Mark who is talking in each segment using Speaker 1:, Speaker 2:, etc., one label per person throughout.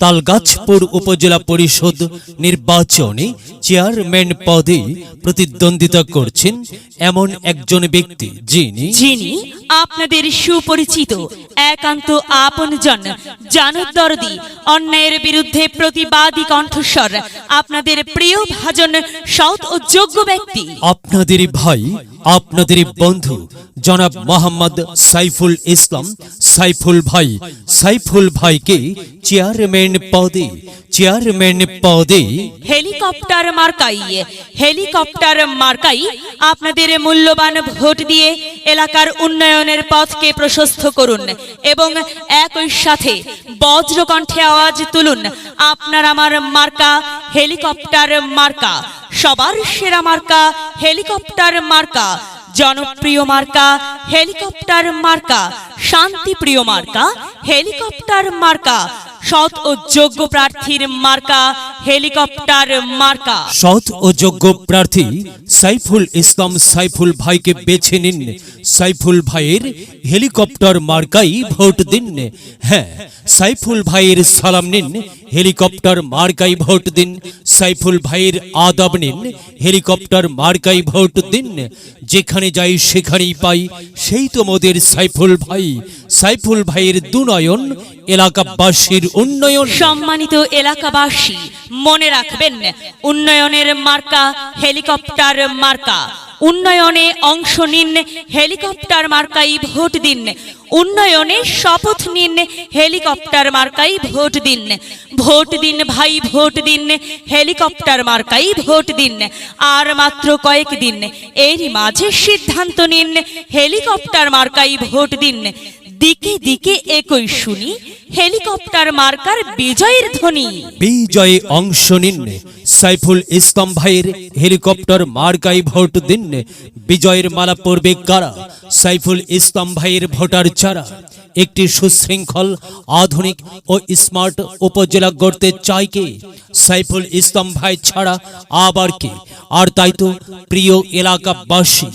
Speaker 1: তালগাছপুর উপজেলা পরিষদ নির্বাচনে চেয়ারম্যান পদে প্রতিদ্বন্দ্বিতা করছেন এমন একজন ব্যক্তি যিনি
Speaker 2: যিনি আপনাদের সুপরিচিত একান্ত আপনজন জানুদরদি অন্যায়ের বিরুদ্ধে প্রতিবাদী কণ্ঠস্বর আপনাদের প্রিয় ভাজন সৎ ও যোগ্য ব্যক্তি।
Speaker 1: আপনাদের ভাই আপনাদের বন্ধু জনাব মোহাম্মদ সাইফুল ইসলাম। সাইফুল ভাই, সাইফুল ভাইকে চেয়ারম্যান পদে চেয়ারম্যান পদে
Speaker 2: হেলিকপ্টার মার্কাই হেলিকপ্টার মার্কাই আপনাদের মূল্যবান ভোট দিয়ে এলাকার উন্নয়নের পথকে প্রশস্ত করুন এবং একই সাথে বজ্রকণ্ঠে আওয়াজ তুলুন। আপনার আমার মার্কা, হেলিকপ্টার মার্কা। সবার সেরা মার্কা, হেলিকপ্টার মার্কা, জনপ্রিয় মার্কা, হেলিকপ্টার মার্কা, শান্তিপ্রিয় মার্কা, হেলিকপ্টার মার্কা, সৎ ও যোগ্য প্রার্থীর মার্কা হেলিকপ্টার মার্কা।
Speaker 1: সৎ ও যোগ্য প্রার্থী সাইফুল ইসলাম সাইফুল ভাইকে বেছে নিন। সাইফুল ভাইয়ের হেলিকপ্টার মার্কাই ভোট দিন। হ্যাঁ সাইফুল ভাইয়ের সালাম নিন হেলিকপ্টার মার্কাই ভোট দিন। সাইফুল ভাইয়ের আদব নিন হেলিকপ্টার মার্কাই ভোট দিন। যেখানে যাই সেখানেই পাই সেই তো মোদের সাইফুল ভাই। সাইফুল ভাইয়ের দুনয়ন এলাকাবাসীর উন্নয়ন।
Speaker 2: সম্মানিত এলাকাবাসী মনে রাখবেন, উন্নয়নের মার্কা, হেলিকপ্টার মার্কা। উন্নয়নে অংশ নিন, হেলিকপ্টার মার্কাই ভোট দিন। উন্নয়নে শপথ নিন, হেলিকপ্টার মার্কাই ভোট দিন। ভোট দিন ভাই, ভোট দিন, হেলিকপ্টার মার্কাই ভোট দিন। আর মাত্র কয়েক দিন এরই মাঝে সিদ্ধান্ত নিন, হেলিকপ্টার মার্কাই ভোট দিন। দিকে দিকে একই শুনি, হেলিকপ্টার মার্কার বিজয়ের ধ্বনি।
Speaker 1: বিজয়ে অংশ নিন সাইফুল ইসলাম ভাইয়ের হেলিকপ্টার মার্কাই ভোট দিন বিজয়ের মালা পড়বে কারা? সাইফুল ইসলাম ভাইয়ের ভোটার চারা একটি সুশৃঙ্খল, আধুনিক ও স্মার্ট উপজেলা গড়তে চাই কে? সাইফুল ইসলাম ভাই ছাড়া আবার কে? আর তাই তো প্রিয় এলাকাবাসী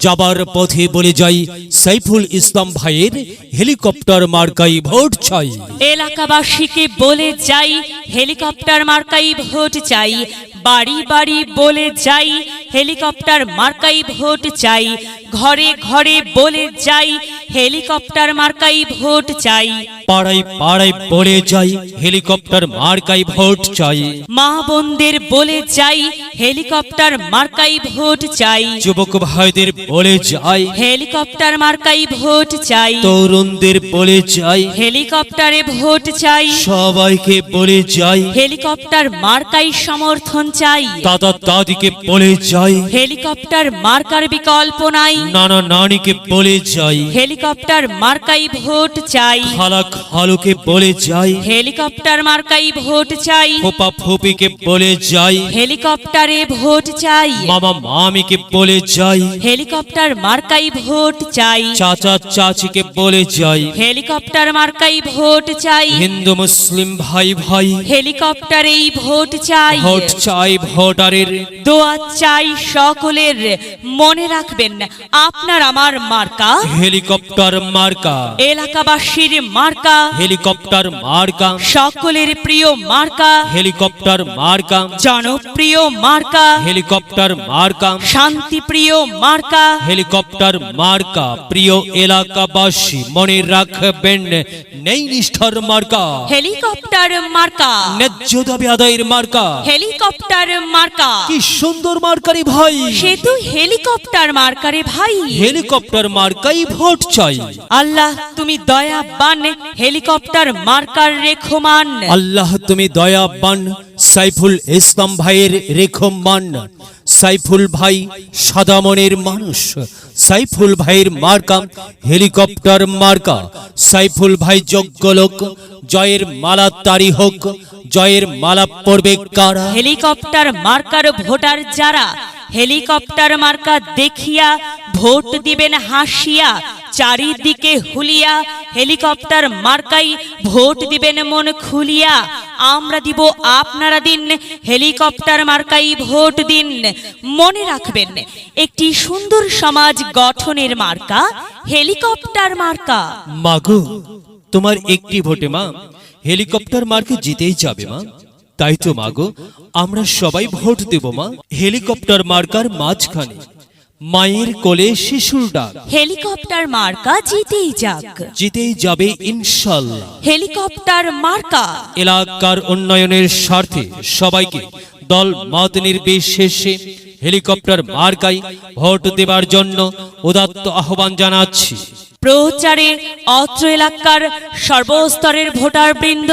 Speaker 1: যাবার পথে বলে যাই সাইফুল ইসলাম ভাইয়ের হেলিকপ্টার মার্কাই ভোট চাই।
Speaker 2: এলাকাবাসীকে বলে যাই হেলিকপ্টার মার্কাই ভোট চাই বাড়ি বাড়ি বলে যাই হেলিকপ্টার মার্কাই ভোট চাই ঘরে ঘরে বলে যাই হেলিকপ্টার মার্কাই ভোট চাই।
Speaker 1: পাড়ায় পাড়ায় বলে যাই হেলিকপ্টার মার্কাই ভোট চাই।
Speaker 2: মা বোনদের বলে যাই হেলিকপ্টার মার্কাই ভোট চাই।
Speaker 1: যুবক ভাইদের বলে যাই।
Speaker 2: হেলিকপ্টার মার্কাই ভোট চাই।
Speaker 1: তরুণদের বলে যাই।
Speaker 2: হেলিকপ্টারে ভোট চাই।
Speaker 1: সবাইকে বলে যাই।
Speaker 2: হেলিকপ্টার মার্কাই সমর্থন চাই।
Speaker 1: দাদা দাদিকে বলে যাই।
Speaker 2: হেলিকপ্টার মার্কার বিকল্প নাই।
Speaker 1: নানা নানিকে বলে যাই।
Speaker 2: হেলিকপ্টার মার্কাই ভোট চাই।
Speaker 1: খালা খালুকে বলে যাই।
Speaker 2: হেলিকপ্টার মার্কাই ভোট চাই।
Speaker 1: ফোপা ফুপিকে বলে যাই।
Speaker 2: হেলিকপ্টারে ভোট চাই।
Speaker 1: মামা মামিকে বলে যাই।
Speaker 2: হেলিকপ্টার মার্কাই ভোট চাই।
Speaker 1: চাচা চাচিকে বলে যাই।
Speaker 2: হেলিকপ্টার মার্কাই ভোট চাই।
Speaker 1: হিন্দু মুসলিম ভাই ভাই।
Speaker 2: হেলিকপ্টারেই ভোট চাই।
Speaker 1: ভোট চাই ভোটারের।
Speaker 2: দোয়া চাই সকলের। মনে রাখবেন আপনার আমার মার্কা।
Speaker 1: হেলিকপ্টার মার্কা।
Speaker 2: এলাকাবাসীর মার্কা।
Speaker 1: হেলিকপ্টার মার্কা।
Speaker 2: সকলের প্রিয় মার্কা।
Speaker 1: হেলিকপ্টার মার্কা।
Speaker 2: জনপ্রিয় মার্কা
Speaker 1: হেলিকপ্টার মার্কা।
Speaker 2: শান্তিপ্রিয় মার্কা।
Speaker 1: হেলিকপ্টার মার্কা প্রিয় এলাকাবাসী মনে রাখবেন নেই নিষ্ঠার মার্কা।
Speaker 2: হেলিকপ্টার মার্কা।
Speaker 1: ন্যায্য দাবি আদায়ের মার্কা।
Speaker 2: হেলিকপ্টার মার্কা।
Speaker 1: কি সুন্দর মার্কারি ভাই।
Speaker 2: সে তো হেলিকপ্টার মার্কারে ভাই।
Speaker 1: হেলিকপ্টার মার্কাই ভোট চাই।
Speaker 2: আল্লাহ তুমি দয়াবান হেলিকপ্টার মার্কার রেখমান।
Speaker 1: আল্লাহ তুমি দয়াবান সাইফুল ইসলাম ভাইয়ের রেখমান সাইফুল ভাই সাদা মনের মানুষ, সাইফুল ভাইয়ের মার্কা, হেলিকপ্টার মার্কা, সাইফুল ভাই যোগ্য লোক, জয়ের মালা তারি হোক, জয়ের মালা পড়বে কারা?
Speaker 2: হেলিকপ্টার মার্কার ভোটার যারা, হেলিকপ্টার মার্কা দেখিয়া ভোট দিবেন হাসিয়া চারিদিকে হুলিয়া, হেলিকপ্টার মার্কাই ভোট দিবেন মন খুলিয়া। আমরা দিব আপনারা দিন, হেলিকপ্টার মার্কাই ভোট দিন। মনে রাখবেন, একটি সুন্দর সমাজ গঠনের মার্কা, হেলিকপ্টার মার্কা।
Speaker 1: মাগো, তোমার একটি ভোটে মা, হেলিকপ্টার মার্কে জিতেই যাবে মা। তাই তো মাগো, আমরা সবাই ভোট দেব মা, হেলিকপ্টার মার্কার মাঝখানে। মায়ের কোলে শিশুর ডাক।
Speaker 2: হেলিকপ্টার মার্কা জিতেই যাক।
Speaker 1: জিতেই যাবে ইনশাল্লাহ
Speaker 2: হেলিকপ্টার মার্কা।
Speaker 1: এলাকার উন্নয়নের স্বার্থে সবাইকে দল মত নির্বিশেষে হেলিকপ্টার মার্কাই ভোট দেবার জন্য উদাত্ত আহ্বান জানাচ্ছি।
Speaker 2: প্রচারে অত্র এলাকার সর্বস্তরের ভোটার বৃন্দ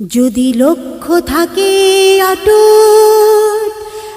Speaker 3: যদি লক্ষ্য থাকে অটুট